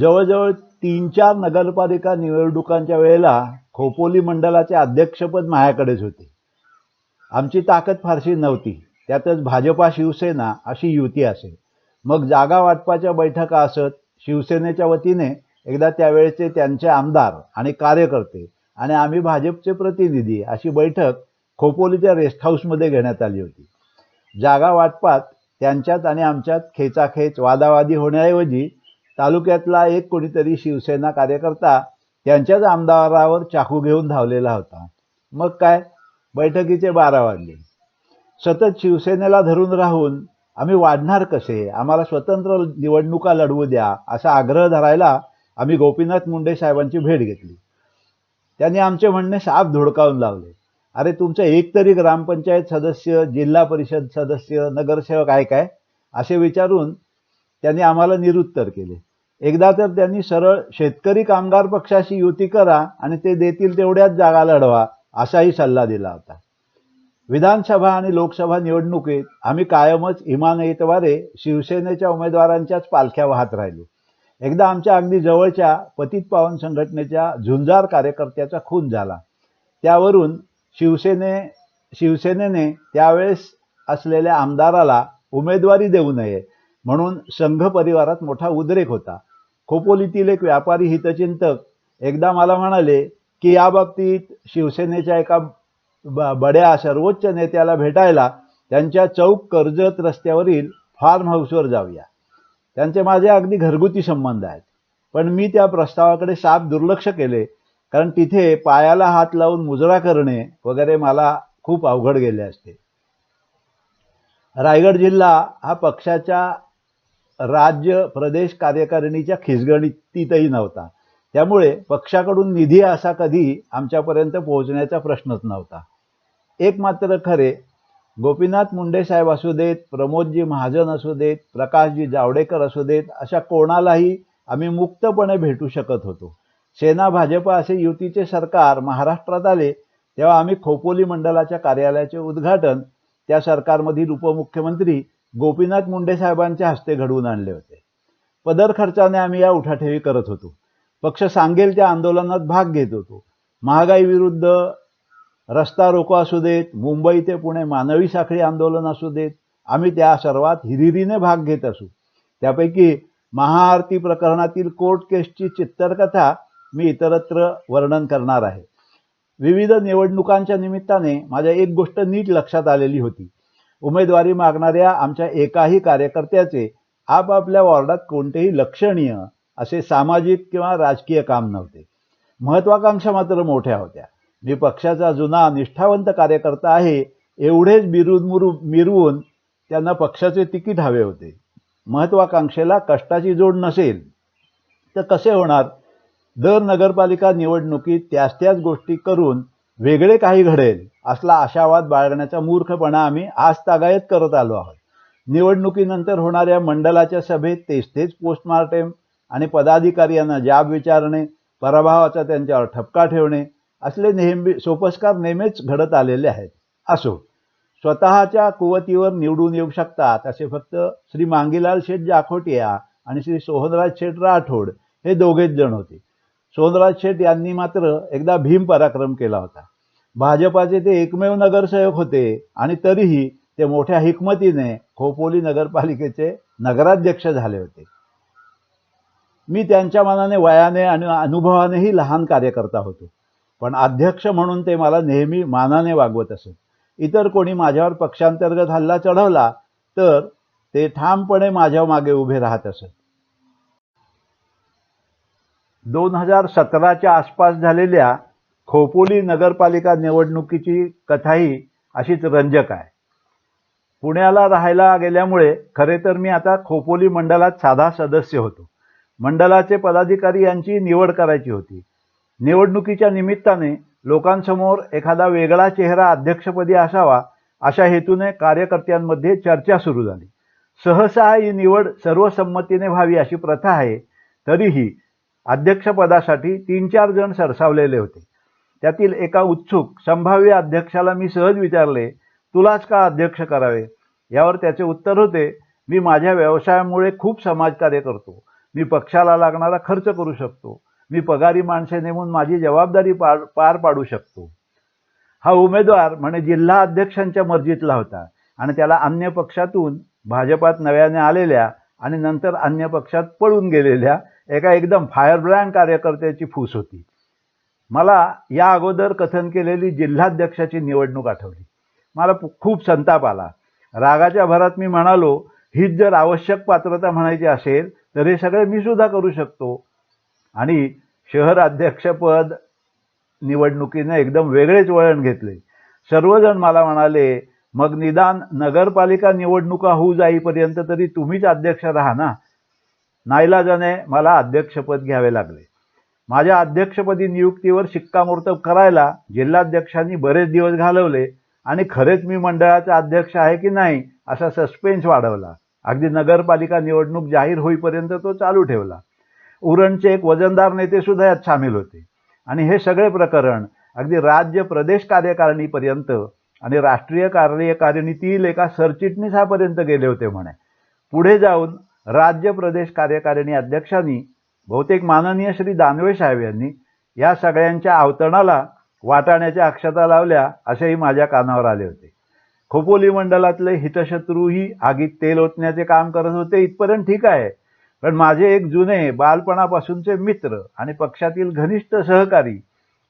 जवळजवळ तीन चार नगरपालिका निवडणुकांच्या वेळेला खोपोली मंडळाचे अध्यक्षपद माझ्याकडेच होते. आमची ताकद फारशी नव्हती. त्यातच भाजपा शिवसेना अशी युती असे मग जागा वाटपाच्या बैठका असत शिवसेनेच्या वतीने एकदा त्यावेळेचे त्यांचे आमदार आणि कार्यकर्ते आणि आम्ही भाजपचे प्रतिनिधी अशी बैठक खोपोलीच्या रेस्ट हाऊसमध्ये घेण्यात आली होती. जागा वाटपात त्यांच्यात आणि आमच्यात खेचाखेच वादावादी होण्याऐवजी तालुक्यातला एक कोणीतरी शिवसेना कार्यकर्ता त्यांच्याच आमदारावर चाकू घेऊन धावलेला होता. मग काय? बैठकीचे बारा वाजले. सतत शिवसेनेला धरून राहून आम्ही वाढणार कसे? आम्हाला स्वतंत्र निवडणुका लढवू द्या असा आग्रह धरायला आम्ही गोपीनाथ मुंडे साहेबांची भेट घेतली. त्यांनी आमचे म्हणणे साफ धुडकावून लावले. अरे तुमचं एक तरी ग्रामपंचायत सदस्य जिल्हा परिषद सदस्य नगरसेवक आहे काय? असे विचारून त्यांनी आम्हाला निरुत्तर केले. एकदा तर त्यांनी सरळ शेतकरी कामगार पक्षाशी युती करा आणि ते देतील तेवढ्याच जागा लढवा असाही सल्ला दिला होता. विधानसभा आणि लोकसभा निवडणुकीत आम्ही कायमच इमानयेद्वारे शिवसेनेच्या उमेदवारांच्याच पालख्या वाहत राहिलो. एकदा आमच्या अगदी जवळच्या पतित पावन संघटनेच्या झुंजार कार्यकर्त्याचा खून झाला. त्यावरून शिवसेने शिवसेनेने त्यावेळेस असलेल्या आमदाराला उमेदवारी देऊ नये म्हणून संघ परिवारात मोठा उद्रेक होता. खोपोलीतील एक व्यापारी हितचिंतक एकदा मला म्हणाले की या बाबतीत शिवसेनेच्या एका ब- बड्या सर्वोच्च नेत्याला भेटायला त्यांच्या चौक कर्जत रस्त्यावरील फार्म हाऊसवर जाऊया. त्यांचे माझे अगदी घरगुती संबंध आहेत. पण मी त्या प्रस्तावाकडे साफ दुर्लक्ष केले कारण तिथे पायाला हात लावून मुजरा करणे वगैरे मला खूप अवघड गेले असते. रायगड जिल्हा हा पक्षाच्या राज्य प्रदेश कार्यकारिणीच्या खिसगणितीतही नव्हता. त्यामुळे पक्षाकडून निधी असा कधी आमच्यापर्यंत पोहोचण्याचा प्रश्नच नव्हता. एक मात्र खरे गोपीनाथ मुंडे साहेब असू देत प्रमोदजी महाजन असू देत प्रकाशजी जावडेकर असू देत अशा कोणालाही आम्ही मुक्तपणे भेटू शकत होतो. सेना भाजप असे युतीचे सरकार महाराष्ट्रात आले तेव्हा आम्ही खोपोली मंडलाच्या कार्यालयाचे उद्घाटन त्या सरकारमधील उपमुख्यमंत्री गोपीनाथ मुंडे साहेबांच्या हस्ते घडवून आणले होते. पदर खर्चाने आम्ही या उठाठेवी करत होतो. पक्ष सांगेल त्या आंदोलनात भाग घेत होतो. महागाई विरुद्ध रस्ता रोको असू देत मुंबई ते पुणे मानवी साखळी आंदोलन असू देत आम्ही त्या सर्वात हिरिरीने भाग घेत असू. त्यापैकी महाआरती प्रकरणातील कोर्ट केसची चित्तरकथा मी इतरत्र वर्णन करणार आहे. विविध निवडणुकांच्या निमित्ताने माझ्या एक गोष्ट नीट लक्षात आलेली होती. उमेदवारी मागणाऱ्या आमच्या एकाही कार्यकर्त्याचे आपापल्या वॉर्डात कोणतेही लक्षणीय असे सामाजिक किंवा राजकीय काम नव्हते. महत्वाकांक्षा मात्र मोठ्या होत्या. मी पक्षाचा जुना निष्ठावंत कार्यकर्ता आहे एवढेच बिरुद मुरु मिरवून त्यांना पक्षाचे तिकीट हवे होते. महत्वाकांक्षेला कष्टाची जोड नसेल तर कसे होणार? दर नगरपालिका निवडणुकीत त्याच त्याच गोष्टी करून वेगळे काही घडेल असला आशावाद बाळगण्याचा मूर्खपणा आम्ही आज तागायत करत आलो आहोत. निवडणुकीनंतर होणाऱ्या मंडलाच्या सभेत तेच तेच पोस्टमार्टेम आणि पदाधिकारी यांना जाब विचारणे पराभवाचा त्यांच्यावर ठपका ठेवणे असले नेहमी सोपस्कार नेहमीच घडत आलेले आहेत. असो स्वतःच्या कुवतीवर निवडून येऊ शकतात असे फक्त श्री मांगीलाल शेठ जाखोटिया आणि श्री सोहनराज शेठ राठोड हे दोघेच जण होते. सोनराज शेठ यांनी मात्र एकदा भीम पराक्रम केला होता. भाजपाचे ते एकमेव नगरसेवक होते आणि तरीही ते मोठ्या हिकमतीने खोपोली नगरपालिकेचे नगराध्यक्ष झाले होते. मी त्यांच्या मनाने वयाने आणि अनुभवानेही लहान कार्यकर्ता होतो. पण अध्यक्ष म्हणून ते मला नेहमी मानाने वागवत असत इतर कोणी माझ्यावर पक्षांतर्गत हल्ला चढवला तर ते ठामपणे माझ्या मागे उभे राहत असत दोन हजार सतराच्या आसपास झालेल्या खोपोली नगरपालिका निवडणुकीची कथाही अशीच रंजक आहे. पुण्याला राहायला गेल्यामुळे खरे तर मी आता खोपोली मंडळात साधा सदस्य होतो. मंडलाचे पदाधिकारी यांची निवड करायची होती. निवडणुकीच्या निमित्ताने लोकांसमोर एखादा वेगळा चेहरा अध्यक्षपदी असावा अशा हेतूने कार्यकर्त्यांमध्ये चर्चा सुरू झाली. सहसा ही निवड सर्वसंमतीने व्हावी अशी प्रथा आहे तरीही अध्यक्षपदासाठी तीन चार जण सरसावलेले होते. त्यातील एका उत्सुक संभाव्य अध्यक्षाला मी सहज विचारले तुलाच का अध्यक्ष करावे? यावर त्याचे उत्तर होते मी माझ्या व्यवसायामुळे खूप समाजकार्य करतो. मी पक्षाला लागणारा खर्च करू शकतो. मी पगारी माणसे नेमून माझी जबाबदारी पार पार पाडू शकतो. हा उमेदवार म्हणे जिल्हा अध्यक्षांच्या मर्जीतला होता आणि त्याला अन्य पक्षातून भाजपात नव्याने आलेल्या आणि नंतर अन्य पक्षात पळून गेलेल्या एका एकदम फायरब्रँड कार्यकर्त्याची फूस होती. मला या अगोदर कथन केलेली जिल्हाध्यक्षाची निवडणूक आठवली. मला खूप संताप आला. रागाच्या भरात मी म्हणालो हीच जर आवश्यक पात्रता म्हणायची असेल तर हे सगळे मी सुद्धा करू शकतो. आणि शहर अध्यक्षपद निवडणुकीने एकदम वेगळेच वळण घेतले. सर्वजण मला म्हणाले मग निदान नगरपालिका निवडणुका होऊ जाईपर्यंत तरी तुम्हीच अध्यक्ष राहा ना. नाईलाजाने मला अध्यक्षपद घ्यावे लागले. माझ्या अध्यक्षपदी नियुक्तीवर शिक्कामोर्तब करायला जिल्हाध्यक्षांनी बरेच दिवस घालवले आणि खरेच मी मंडळाचा अध्यक्ष आहे की नाही असा सस्पेन्स वाढवला. अगदी नगरपालिका निवडणूक जाहीर होईपर्यंत तो चालू ठेवला. उरणचे एक वजनदार नेते सुद्धा यात सामील होते. आणि हे सगळे प्रकरण अगदी राज्य प्रदेश कार्यकारिणीपर्यंत आणि राष्ट्रीय कार्यकारिणीतील एका सरचिटणीसापर्यंत गेले होते म्हणे. पुढे जाऊन राज्य प्रदेश कार्यकारिणी अध्यक्षांनी बहुतेक माननीय श्री दानवे साहेब यांनी या सगळ्यांच्या अवतरणाला वाटाण्याच्या अक्षता लावल्या असेही माझ्या कानावर आले होते. खोपोली मंडळातले हितशत्रूही आगीत तेल ओतण्याचे काम करत होते इथपर्यंत ठीक आहे. पण माझे एक जुने बालपणापासूनचे मित्र आणि पक्षातील घनिष्ठ सहकारी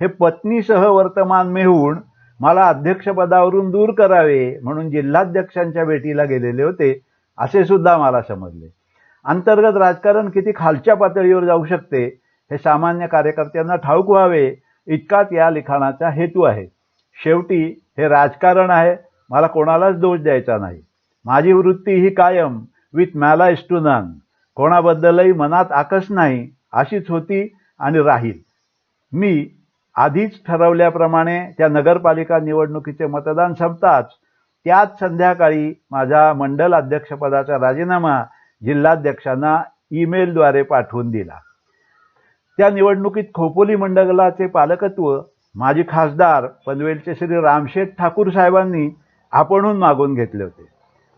हे पत्नीसह वर्तमान मेहून मला अध्यक्षपदावरून दूर करावे म्हणून जिल्हाध्यक्षांच्या भेटीला गेलेले होते असे सुद्धा मला समजले. अंतर्गत राजकारण किती खालच्या पातळीवर जाऊ शकते हे सामान्य कार्यकर्त्यांना ठाऊक व्हावे इतकाच या लिखाणाचा हेतू आहे. शेवटी हे राजकारण आहे मला कोणालाच दोष द्यायचा नाही. माझी वृत्ती ही कायम विथ मॅला टू नन कोणाबद्दलही मनात आकस नाही अशीच होती आणि राहील. मी आधीच ठरवल्याप्रमाणे त्या नगरपालिका निवडणुकीचे मतदान संपताच त्याच संध्याकाळी माझ्या मंडल अध्यक्षपदाचा राजीनामा जिल्हाध्यक्षांना ईमेलद्वारे पाठवून दिला. त्या निवडणुकीत खोपोली मंडगलाचे पालकत्व माजी खासदार पनवेलचे श्री रामशेठ ठाकूर साहेबांनी आपणहून मागून घेतले होते.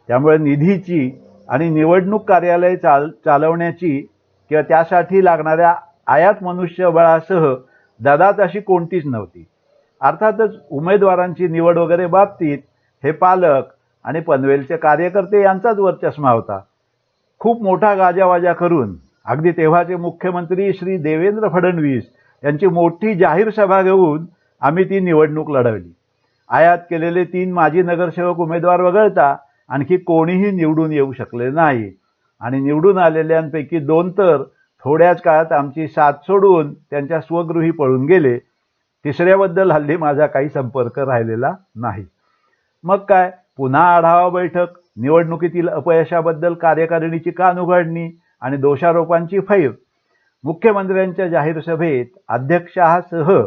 त्यामुळे निधीची आणि निवडणूक कार्यालय चाल चालवण्याची किंवा त्यासाठी लागणाऱ्या आयात मनुष्यबळासह ददात अशी कोणतीच नव्हती. अर्थातच उमेदवारांची निवड वगैरे बाबतीत हे पालक आणि पनवेलचे कार्यकर्ते यांचाच वरचष्मा होता. खूप मोठा गाजावाजा करून अगदी तेव्हाचे मुख्यमंत्री श्री देवेंद्र फडणवीस यांची मोठी जाहीर सभा घेऊन आम्ही ती निवडणूक लढवली. आयात केलेले तीन माजी नगरसेवक उमेदवार वगळता आणखी कोणीही निवडून येऊ शकले नाही. आणि निवडून आलेल्यांपैकी दोन तर थोड्याच काळात आमची साथ सोडून त्यांच्या स्वगृही पळून गेले. तिसऱ्याबद्दल हल्ली माझा काही संपर्क राहिलेला नाही. मग काय? पुन्हा आढावा बैठक? निवडणुकीतील अपयशाबद्दल कार्यकारिणीची कान उघडणी आणि दोषारोपांची फैर? मुख्यमंत्र्यांच्या जाहीर सभेत अध्यक्षासह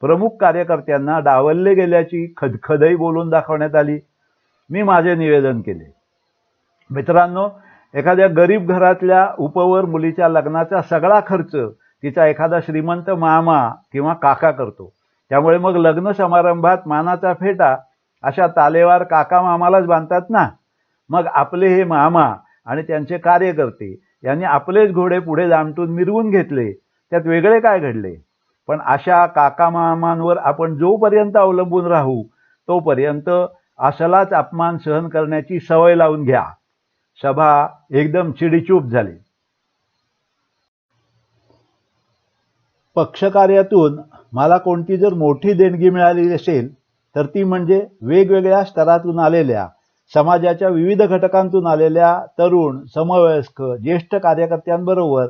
प्रमुख कार्यकर्त्यांना डावलले गेल्याची खदखदही बोलून दाखवण्यात आली. मी माझे निवेदन केले. मित्रांनो एखाद्या गरीब घरातल्या उपवर मुलीच्या लग्नाचा सगळा खर्च तिचा एखादा श्रीमंत मामा किंवा काका करतो. त्यामुळे मग लग्न समारंभात मानाचा फेटा अशा तालेवार काका मामालाच बांधतात ना? मग आपले हे मामा आणि त्यांचे कार्यकर्ते यांनी आपलेच घोडे पुढे जामटून मिरवून घेतले. त्यात वेगळे काय घडले? पण अशा काका मामांवर आपण जोपर्यंत अवलंबून राहू तोपर्यंत असलाच अपमान सहन करण्याची सवय लावून घ्या. सभा एकदम चिडीचूप झाली. पक्षकार्यातून मला कोणती जर मोठी देणगी मिळाली असेल तर ती म्हणजे वेगवेगळ्या स्तरातून आलेल्या समाजाच्या विविध घटकांतून आलेल्या तरुण समवयस्क ज्येष्ठ कार्यकर्त्यांबरोबर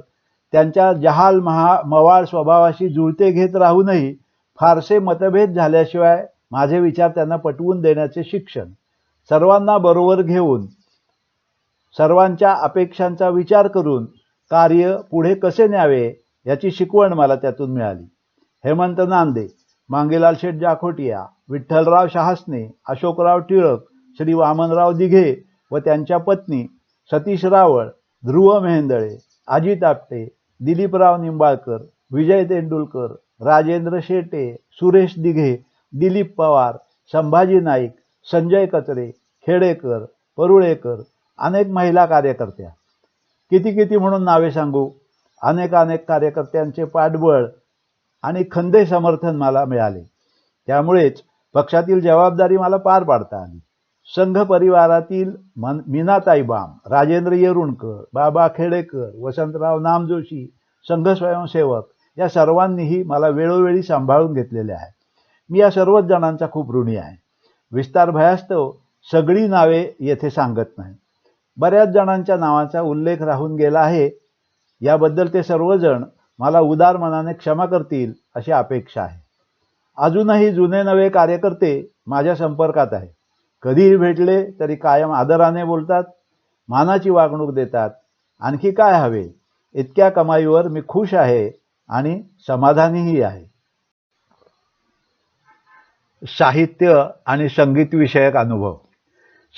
त्यांच्या जहाल महा मवाळ स्वभावाशी जुळते घेत राहूनही फारसे मतभेद झाल्याशिवाय माझे विचार त्यांना पटवून देण्याचे शिक्षण. सर्वांना बरोबर घेऊन सर्वांच्या अपेक्षांचा विचार करून कार्य पुढे कसे न्यावे याची शिकवण मला त्यातून मिळाली. हेमंत नांदे मांगेलाल शेठ जाखोटिया विठ्ठलराव शहासने अशोकराव टिळक श्री वामनराव दिघे व त्यांच्या पत्नी सतीश रावळ ध्रुव मेहेंदळे अजित आपटे दिलीपराव निंबाळकर विजय तेंडुलकर राजेंद्र शेटे सुरेश दिघे दिलीप पवार संभाजी नाईक संजय कचरे खेडेकर परुळेकर अनेक महिला कार्यकर्त्या. किती किती म्हणून नावे सांगू? अनेक अनेक कार्यकर्त्यांचे पाठबळ आणि खंदे समर्थन मला मिळाले. त्यामुळेच पक्षातील जबाबदारी मला पार पाडता आली. संघ परिवारातील मन मीनाताई बाम राजेंद्र येरुणकर बाबा खेडेकर वसंतराव नामजोशी संघ स्वयंसेवक या सर्वांनीही मला वेळोवेळी सांभाळून घेतलेले आहे मी या सर्वच जणांचा खूप ऋणी आहे. विस्तार भयास्तव सगळी नावे येथे सांगत नाही. बऱ्याच जणांच्या नावाचा उल्लेख राहून गेला आहे. याबद्दल ते सर्वजण मला उदार मनाने क्षमा करतील अशी अपेक्षा आहे. अजूनही जुने नवे कार्यकर्ते माझ्या संपर्कात आहे कधीही भेटले तरी कायम आदराने बोलतात मानाची वागणूक देतात. आणखी काय हवे? इतक्या कमाईवर मी खुश आहे आणि समाधानीही आहे. साहित्य आणि संगीत विषयक अनुभव.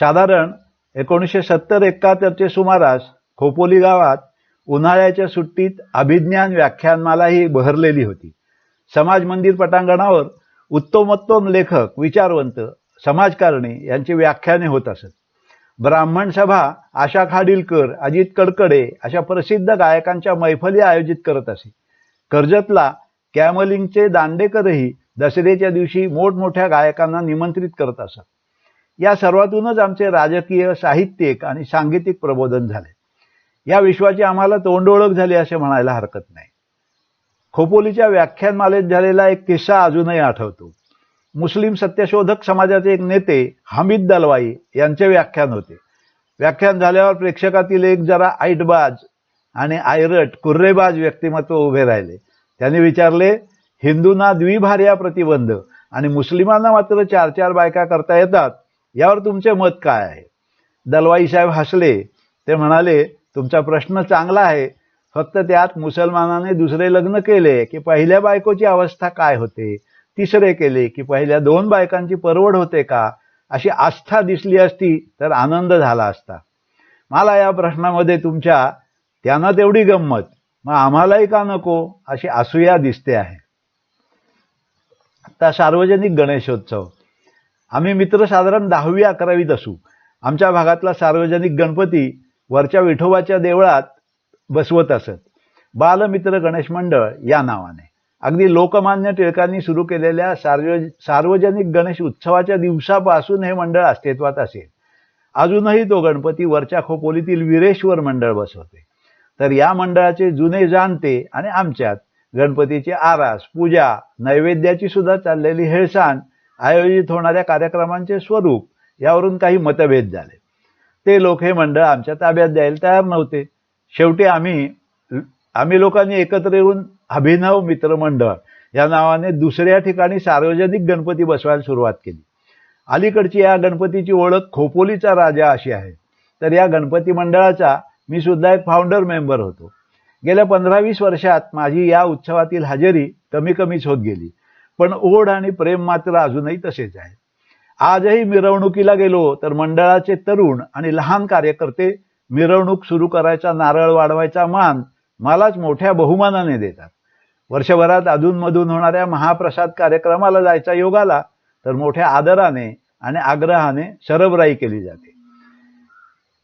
साधारण एकोणीसशे सत्तर एकाहत्तरचे सुमारास खोपोली गावात उन्हाळ्याच्या सुट्टीत अभिज्ञान व्याख्यानमालाही बहरलेली होती. समाज मंदिर पटांगणावर उत्तमोत्तम लेखक विचारवंत समाजकारणी यांची व्याख्याने होत असत. ब्राह्मण सभा आशा खाडिलकर अजित कडकडे अशा प्रसिद्ध गायकांच्या मैफली आयोजित करत असे. कर्जतला कॅमलिंगचे दांडेकरही दसऱ्याच्या दिवशी मोठमोठ्या गायकांना निमंत्रित करत असत. या सर्वातूनच आमचे राजकीय साहित्यिक आणि सांगीतिक प्रबोधन झाले. या विश्वाची आम्हाला तोंडओळख झाली असे म्हणायला हरकत नाही. खोपोलीच्या व्याख्यानमालेत झालेला एक किस्सा अजूनही आठवतो. मुस्लिम सत्यशोधक समाजाचे एक नेते हमीद दलवाई यांचे व्याख्यान होते. व्याख्यान झाल्यावर प्रेक्षकातील एक जरा ऐटबाज आणि आयरट कुर्रेबाज व्यक्तिमत्व उभे राहिले. त्यांनी विचारले हिंदूंना द्विभार्या प्रतिबंध आणि मुस्लिमांना मात्र चार चार बायका करता येतात यावर तुमचे मत काय आहे? दलवाई साहेब हसले. ते म्हणाले तुमचा प्रश्न चांगला आहे. फक्त त्यात मुसलमानाने दुसरे लग्न केले की पहिल्या बायकोची अवस्था काय होते? तिसरे केले की पहिल्या दोन बायकांची परवड होते का अशी आस्था दिसली असती तर आनंद झाला असता. मला या प्रश्नामध्ये तुमच्या त्यांना तेवढी गंमत मग आम्हालाही का नको अशी असूया दिसते आहे. आता सार्वजनिक गणेशोत्सव. आम्ही मित्र साधारण दहावी अकरावीत असू. आमच्या भागातला सार्वजनिक गणपती वरच्या विठोबाच्या देवळात बसवत असत. बालमित्र गणेश मंडळ या नावाने. अगदी लोकमान्य टिळकांनी सुरू केलेल्या सार्व सार्वजनिक गणेश उत्सवाच्या दिवसापासून हे मंडळ अस्तित्वात असेल. अजूनही तो गणपती वरच्या खोपोलीतील वीरेश्वर मंडळ बसवते. तर या मंडळाचे जुने जाणते आणि आमच्यात गणपतीची आरास पूजा नैवेद्याची सुद्धा चाललेली हेळसाण आयोजित होणाऱ्या कार्यक्रमांचे स्वरूप यावरून काही मतभेद झाले. ते लोक हे मंडळ आमच्या ताब्यात द्यायला तयार नव्हते. शेवटी आम्ही आम्ही लोकांनी एकत्र येऊन अभिनव मित्रमंडळ या नावाने दुसऱ्या ठिकाणी सार्वजनिक गणपती बसवायला सुरुवात केली. अलीकडची या गणपतीची ओळख खोपोलीचा राजा अशी आहे. तर या गणपती मंडळाचा मी सुद्धा एक फाउंडर मेंबर होतो. गेल्या पंधरा वीस वर्षात माझी या उत्सवातील हजेरी कमी कमीच होत गेली. पण ओढ आणि प्रेम मात्र अजूनही तसेच आहे. आजही मिरवणुकीला गेलो तर मंडळाचे तरुण आणि लहान कार्यकर्ते मिरवणूक सुरू करायचा नारळ वाढवायचा मान मलाच मोठ्या बहुमानाने देतात. वर्षभरात अधूनमधून होणाऱ्या महाप्रसाद कार्यक्रमाला जायचा योग आला तर मोठ्या आदराने आणि आग्रहाने सरबराई केली जाते.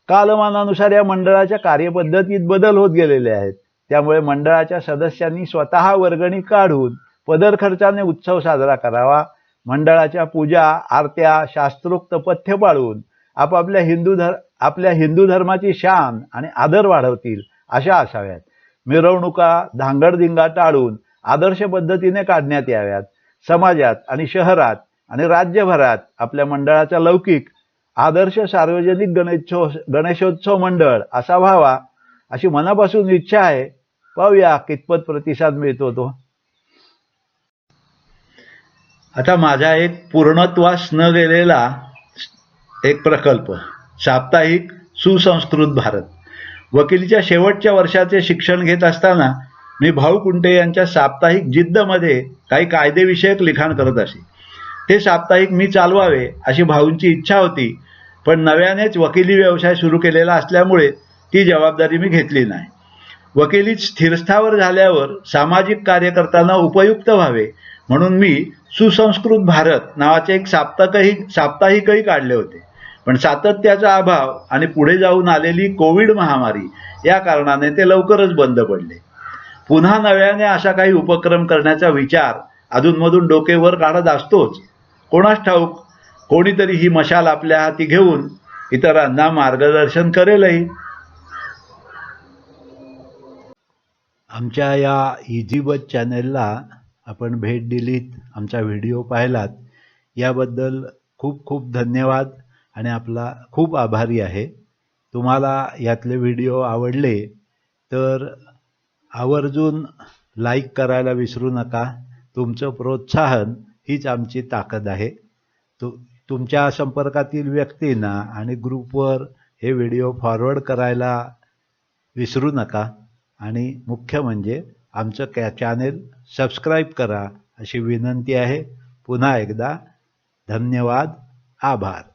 कालमानानुसार या मंडळाच्या कार्यपद्धतीत बदल होत गेलेले आहेत. त्यामुळे मंडळाच्या सदस्यांनी स्वतः वर्गणी काढून पदर खर्चाने उत्सव साजरा करावा. मंडळाच्या पूजा आरत्या शास्त्रोक्त पथ्य पाळून आपापल्या हिंदू धर आपल्या हिंदू धर्माची शान आणि आदर वाढवतील अशा असाव्यात. मिरवणुका धांगडधिंगा टाळून आदर्श पद्धतीने काढण्यात याव्यात. समाजात आणि शहरात आणि राज्यभरात आपल्या मंडळाचा लौकिक आदर्श सार्वजनिक गणेशो गणेशोत्सव मंडळ असा व्हावा अशी मनापासून इच्छा आहे. पाहूया कितपत प्रतिसाद मिळतो तो. आता माझा एक पूर्णत्वास न गेलेला एक प्रकल्प साप्ताहिक सुसंस्कृत भारत. वकिलीच्या शेवटच्या वर्षाचे शिक्षण घेत असताना मी भाऊ कुंटे यांच्या साप्ताहिक जिद्दमध्ये काही कायदेविषयक लिखाण करत असे. ते साप्ताहिक मी चालवावे अशी भाऊंची इच्छा होती पण नव्यानेच वकिली व्यवसाय सुरू केलेला असल्यामुळे ती जबाबदारी मी घेतली नाही. वकिलीत स्थिरस्थावर झाल्यावर सामाजिक कार्यकर्त्यांना उपयुक्त व्हावे म्हणून मी सुसंस्कृत भारत नावाचे एक साप्ताहिकही साप्ताहिकही काढले होते. पण सातत्याचा अभाव आणि पुढे जाऊन आलेली कोविड महामारी या कारणाने ते लवकरच बंद पडले. पुन्हा नव्याने अशा काही उपक्रम करण्याचा विचार अधूनमधून डोकेवर काढत असतोच. कोणास ठाऊक कोणीतरी ही मशाल आपल्या हाती घेऊन इतरांना मार्गदर्शन करेलही. आमच्या या इझी चॅनेलला आपण भेट दिलीत आमचा व्हिडिओ पाहिलात. याबद्दल खूप खूप धन्यवाद. आणि आपला खूप आभारी आहे. तुम्हाला यातले व्हिडिओ आवडले तर आवर्जून लाईक करायला विसरू नका. तुमचं प्रोत्साहन हीच आमची ताकद आहे. तु तुमच्या संपर्कातील व्यक्तींना आणि ग्रुपवर हे व्हिडिओ फॉरवर्ड करायला विसरू नका. आणि मुख्य म्हणजे आमचं कॅ चॅनेल सबस्क्राईब करा अशी विनंती आहे. पुन्हा एकदा धन्यवाद. आभार.